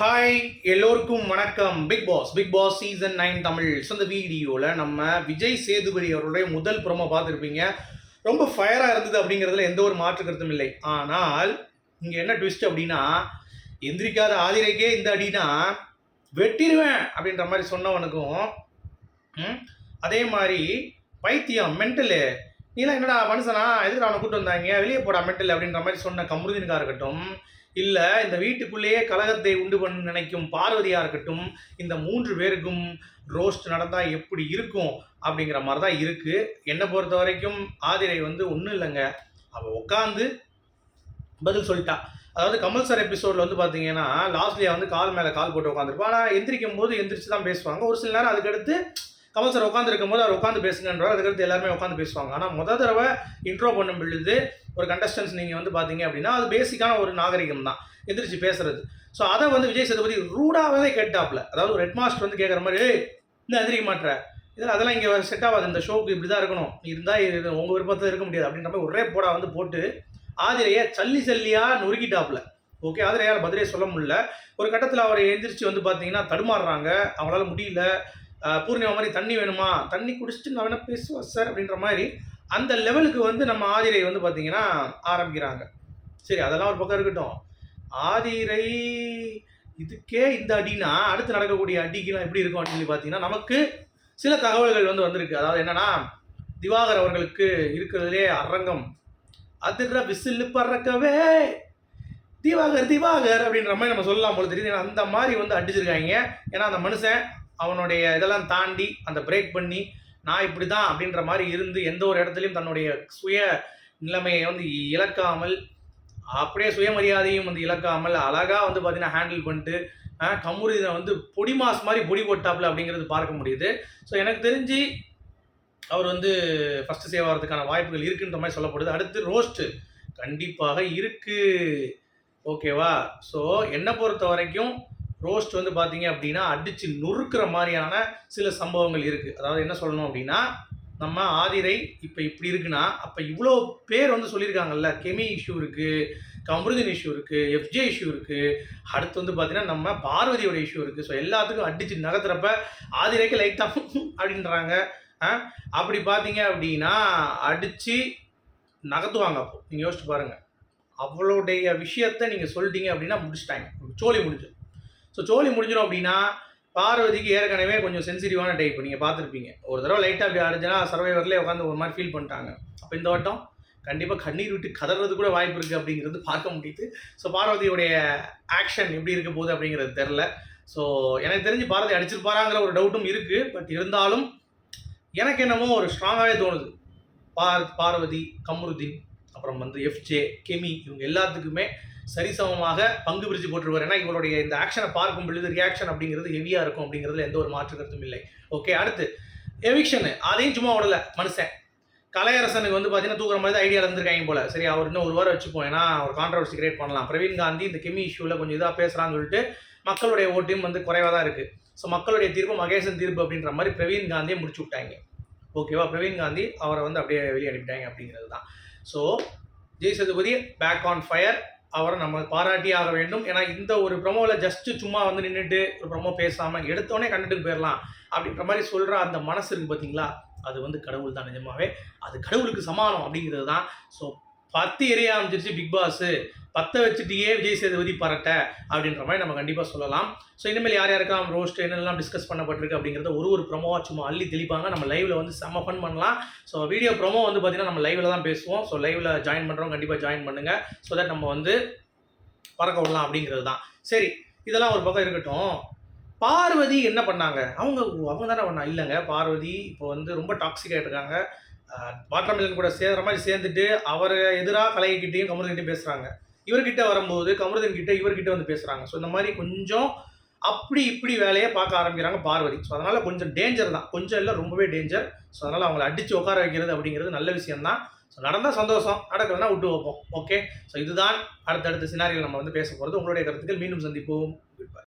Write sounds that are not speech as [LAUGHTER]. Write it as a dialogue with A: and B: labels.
A: Hi எல்லோருக்கும் வணக்கம். Big boss big boss season nine Tamil so இந்த வீடியோவில் நம்ம விஜய் சேதுபதி அவருடைய முதல் ப்ரோமோ பார்த்துருப்பீங்க. ரொம்ப ஃபயராக இருந்தது அப்படிங்கிறதுல எந்த ஒரு மாற்று கருத்தும் இல்லை. ஆனால் இங்கே என்ன ட்விஸ்ட் அப்படின்னா எந்திரிக்காத ஆதிரைக்கே இந்த அடினா வெட்டிடுவேன் அப்படின்ற மாதிரி சொன்னவனுக்கும் அதே மாதிரி பைத்தியம் மென்டலு நீலாம் என்னடா மனுஷனா எதுக்கு அவனை கூப்பிட்டு வந்தாங்க? வெளியே போடா மென்டல் அப்படின்ற மாதிரி சொன்ன கமருதீனுக்கா இருக்கட்டும். இல்லை இந்த வீட்டுக்குள்ளேயே கலகத்தை உண்டு பண்ண நினைக்கும் பார்வதியாக இருக்கட்டும் இந்த மூன்று பேருக்கும் ரோஸ்ட் நடந்தால் எப்படி இருக்கும் அப்படிங்கிற மாதிரி தான் இருக்குது என்னை பொறுத்த வரைக்கும் ஆதிரை வந்து ஒன்றும் இல்லைங்க. அவள் உட்காந்து பதில் சொல்லிட்டா. அதாவது கமல் சார் எபிசோடில் வந்து பார்த்தீங்கன்னா லாஸ்ட்லியா வந்து கால் மேலே கால் போட்டு உட்காந்துருப்பா ஆனால் எந்திரிக்கும் போது எந்திரிச்சு தான் பேசுவாங்க. ஒரு சில நேரம் அதுக்கடுத்து கமல் சார் உட்காந்துருக்கும் போது அவர் உட்காந்து பேசுங்கன்றவர் அதுக்கடுத்து எல்லாருமே உட்காந்து பேசுவாங்க. ஆனால் முத தடவை இன்ட்ரோ பண்ணும் பொழுது ஒரு கண்டஸ்டன்ஸ் நீங்கள் வந்து பார்த்தீங்க அப்படின்னா அது பேசிக்கான ஒரு நாகரிகம் தான். எந்திரிச்சு பேசுறது. ஸோ அதை வந்து விஜய் சேதுபதி ரூடாகவே கேட்டாப்ல. அதாவது ஒரு ஹெட் மாஸ்டர் வந்து கேட்குற மாதிரி இந்த எந்திரிக்க மாட்டேற இதில் அதெல்லாம் இங்கே செட் ஆகாது. இந்த ஷோக்கு இப்படி தான் இருக்கணும். நீ இருந்தால் இது உங்கள் விருப்பத்தில் இருக்க முடியாது. அப்படின்ற மாதிரி ஒரே போடா வந்து போட்டு ஆதிரையை சல்லி சல்லியாக நொறுக்கிட்டாப்ல. ஓகே ஆதிரையால் பதிலே சொல்ல முடியல. ஒரு கட்டத்தில் அவர் எந்திரிச்சு வந்து பார்த்தீங்கன்னா தடுமாறுறாங்க. அவங்களால முடியல. பூர்ணிமா மாதிரி தண்ணி வேணுமா? தண்ணி குடிச்சிட்டு நான் வேணா பேசுவேன் சார் அப்படின்ற மாதிரி அந்த லெவலுக்கு வந்து நம்ம ஆதிரை வந்து பார்த்தீங்கன்னா ஆரம்பிக்கிறாங்க. சரி அதெல்லாம் ஒரு பக்கம் இருக்கட்டும். ஆதிரை இதுக்கே இந்த அடினா அடுத்து நடக்கக்கூடிய அடிக்கெல்லாம் எப்படி இருக்கும் அப்படின்னு சொல்லி பார்த்தீங்கன்னா நமக்கு சில தகவல்கள் வந்து வந்திருக்கு. அதாவது என்னன்னா திவாகர் அவர்களுக்கு இருக்கிறதுலே அரங்கம். அதிர்ற விசில் பறக்கவே திவாகர் திவாகர் அப்படின்ற மாதிரி நம்ம சொல்லலாம் போல தெரியுது. ஏன்னா அந்த மாதிரி வந்து அடிச்சிருக்காங்க. ஏன்னா அந்த மனுஷன் அவனுடைய இதெல்லாம் தாண்டி அந்த பிரேக் பண்ணி நான் இப்படி தான் அப்படின்ற மாதிரி இருந்து எந்த ஒரு இடத்துலையும் தன்னுடைய சுய நிலைமையை வந்து இழக்காமல் அப்படியே சுயமரியாதையும் வந்து இழக்காமல் அழகாக வந்து பார்த்தீங்கன்னா ஹேண்டில் பண்ணிட்டு கமுருதினை வந்து பொடி மாஸ் மாதிரி பொடி போட்டாப்புல அப்படிங்கிறது பார்க்க முடியுது. ஸோ எனக்கு தெரிஞ்சு அவர் வந்து ஃபஸ்ட்டு சேவ் ஆகிறதுக்கான வாய்ப்புகள் இருக்குன்ற மாதிரி சொல்லப்படுது. அடுத்து ரோஸ்ட்டு கண்டிப்பாக இருக்குது ஓகேவா ஸோ என்னை பொறுத்த வரைக்கும் ரோஸ்ட் வந்து பார்த்தீங்க அப்படின்னா அடித்து நொறுக்கிற மாதிரியான சில சம்பவங்கள் இருக்குது அதாவது என்ன சொல்லணும் அப்படின்னா நம்ம ஆதிரை இப்போ இப்படி இருக்குன்னா அப்போ இவ்வளோ பேர் வந்து சொல்லியிருக்காங்கல்ல கெமி இஷ்யூ இருக்குது கமருதன் இஷ்யூ இருக்குது எஃப்ஜே இஷ்யூ இருக்குது அடுத்து வந்து பார்த்தீங்கன்னா நம்ம பார்வதியோட இஷ்யூ இருக்குது ஸோ எல்லாத்துக்கும் அடித்து நகர்த்துறப்ப ஆதிரைக்கு லைட்டாக [LAUGHS] அப்படின்றாங்க. ஆ? அப்படி பார்த்தீங்க அப்படின்னா அடித்து நகர்த்துவாங்க அப்போ. நீங்கள் யோசிச்சு பாருங்கள் அவளுடைய விஷயத்த நீங்கள் சொல்லிட்டீங்க அப்படின்னா முடிச்சிட்டாங்க. சோழி முடிஞ்சு. ஸோ சோழி முடிஞ்சிடும் அப்படின்னா பார்வதிக்கு ஏற்கனவே கொஞ்சம் சென்சிட்டிவான டைப் நீங்கள் பார்த்துருப்பீங்க. ஒரு தடவை லைட்டாக அப்படி அடிச்சுனா சர்வைவர்லேயே உட்காந்து ஒரு மாதிரி ஃபீல் பண்ணிட்டாங்க. அப்போ இந்த வட்டம் கண்டிப்பாக கண்ணீர் விட்டு கதறது கூட வாய்ப்பு இருக்குது அப்படிங்கிறது பார்க்க முடியுது. ஸோ பார்வதியுடைய ஆக்ஷன் எப்படி இருக்க போகுது அப்படிங்கிறது தெரில ஸோ எனக்கு தெரிஞ்சு பாரதி அடிச்சிருப்பாராங்கிற ஒரு டவுட்டும் இருக்குது பட் இருந்தாலும் எனக்கு என்னமோ ஒரு ஸ்ட்ராங்காகவே தோணுது. பார் பார்வதி கமருதீன் அப்புறம் வந்து எஃப்ஜே கெமி இவங்க எல்லாத்துக்குமே சரிசமமாக பங்கு பிரித்து போட்டுருவார் ஏன்னா இவருடைய இந்த ஆக்ஷனை பார்க்கும் பொழுது ரியாக்ஷன் அப்படிங்கிறது ஹெவியாக இருக்கும் அப்படிங்கிறதுல எந்த ஒரு மாற்று கருத்தும் இல்லை. ஓகே அடுத்து எவிக்ஷனு அதையும் சும்மா விடல மனுஷன். கலையரசனுக்கு வந்து பார்த்தீங்கன்னா தூக்குற மாதிரி தான் ஐடியா இருந்திருக்காங்க போல. சரி அவர் இன்னும் ஒரு வாரம் வச்சுப்போம். ஏன்னா ஒரு கான்ட்ரவர்சி கிரியேட் பண்ணலாம். பிரவீன் காந்தி இந்த கெமி இஷ்யூவில் கொஞ்சம் இதாக பேசுகிறான்னு சொல்லிட்டு மக்களுடைய ஓட்டையும் வந்து குறைவாக தான் இருக்குது ஸோ மக்களுடைய தீர்ப்பு மகேசன் தீர்ப்பு அப்படின்ற மாதிரி பிரவீன் காந்தியை முடிச்சு விட்டாங்க. ஓகேவா பிரவீன் காந்தி அவரை வந்து அப்படியே வெளியே அனுப்பிட்டாங்க அப்படிங்கிறது தான். So Jai Sethupathi back on fire அவரை நம்ம பாராட்டி ஆக வேண்டும். ஏன்னா இந்த ஒரு ப்ரொமோவில் ஜஸ்ட்டு சும்மா வந்து நின்றுட்டு ஒரு ப்ரொமோ பேசாமல் எடுத்தோடனே கண்டுட்டு போயிடலாம் அப்படின்ற மாதிரி சொல்கிற அந்த மனசு இருக்குது பார்த்தீங்களா அது வந்து கடவுள் தான் நிஜமாவே. அது கடவுளுக்கு சமானம் அப்படிங்கிறது தான். ஸோ பத்து எரிய ஆரம்பிச்சிருச்சு பிக் பாஸ் பத்தை வச்சுட்டியே விஜய் சேதுபதி பரட்ட அப்படின்ற மாதிரி நம்ம கண்டிப்பாக சொல்லலாம். ஸோ இனிமேல் யார் யாருக்கா ரோஸ்ட் என்னெல்லாம் டிஸ்கஸ் பண்ணப்பட்டிருக்கு அப்படிங்கிறத ஒரு ஒரு ப்ரொமோவாக சும்மா அள்ளி தெளிப்பாங்க. நம்ம லைவில் வந்து செம்ம ஃபன் பண்ணலாம். ஸோ வீடியோ ப்ரோமோ வந்து பார்த்தீங்கன்னா நம்ம லைவில் தான் பேசுவோம். ஸோ லைவில் ஜாயின் பண்ணுறோம் கண்டிப்பாக ஜாயின் பண்ணுங்க. ஸோ தட் நம்ம வந்து பறக்க விடலாம் அப்படிங்கிறது தான். சரி இதெல்லாம் ஒரு பக்கம் இருக்கட்டும். பார்வதி என்ன பண்ணாங்க? அவங்க அவங்க தானே பண்ணா? இல்லைங்க. பார்வதி இப்போ வந்து ரொம்ப டாக்ஸிக்காக இருக்காங்க. வாட்டர் கூட சேர்ற மாதிரி சேர்ந்துட்டு அவர் எதிராக கலைகிட்டையும் கமருதன்கிட்டையும் பேசுகிறாங்க இவர்கிட்ட வரும்போது கமருதன் கிட்ட இவர்கிட்ட வந்து பேசுகிறாங்க ஸோ இந்த மாதிரி கொஞ்சம் அப்படி இப்படி வேலையை பார்க்க ஆரம்பிக்கிறாங்க பார்வதி. ஸோ அதனால் கொஞ்சம் டேஞ்சர் தான். கொஞ்சம் இல்லை ரொம்பவே டேஞ்சர் ஸோ அதனால் அவங்கள அடித்து உட்கார வைக்கிறது அப்படிங்கிறது நல்ல விஷயம் தான் ஸோ நடந்தால் சந்தோஷம். நடக்கலன்னா விட்டு வைப்போம். ஓகே ஸோ இதுதான் அடுத்தடுத்த சினாரியில் நம்ம வந்து பேச போகிறது உங்களுடைய கருத்துக்கள். மீண்டும் சந்திப்போம்.